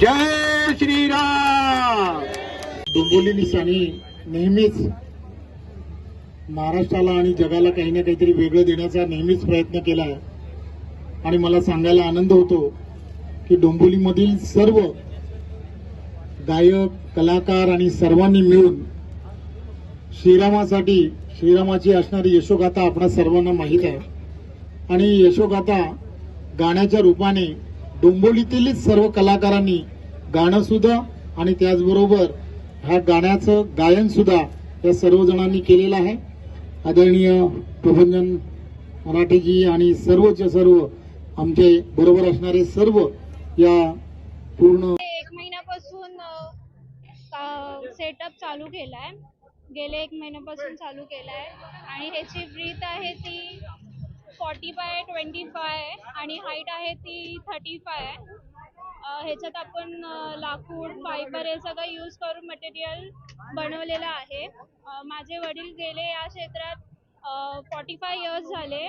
जय श्रीराम! डोंबिवली निशाणी नेहमीच महाराष्ट्राला आणि जगाला काही ना काहीतरी वेगळं देण्याचा नेहमीच प्रयत्न केला आहे आणि मला सांगायला आनंद होतो की डोंबिवलीमधील सर्व गायक कलाकार आणि सर्वांनी मिळून श्रीरामासाठी श्रीरामाची असणारी यशोगाथा आपणा सर्वांना माहीत आहे. आणि यशोगाथा गाण्याच्या रूपाने डोंबोलीतीलच सर्व कलाकारांनी गाणं सुद्धा आणि त्याचबरोबर ह्या गाण्याचं गायन सुद्धा या सर्व जणांनी केलेलं आहे. आदरणीय प्रभंजन मराठेजी आणि सर्वच्या सर्व आमचे बरोबर असणारे सर्व या पूर्ण एक महिन्यापासून सेटअप चालू केलाय. गेले एक महिन्यापासून चालू केलाय. आणि ह्याची ब्रीत आहे फॉर्टी बाय ट्वेंटी फाय आणि हाईट आहे ती थर्टी फाय ह्याच्यात आपण लाकूड फायबर हे सगळं यूज करून मटेरियल बनवलेलं आहे. माझे वडील गेले या क्षेत्रात फॉर्टी फाय इयर्स झाले.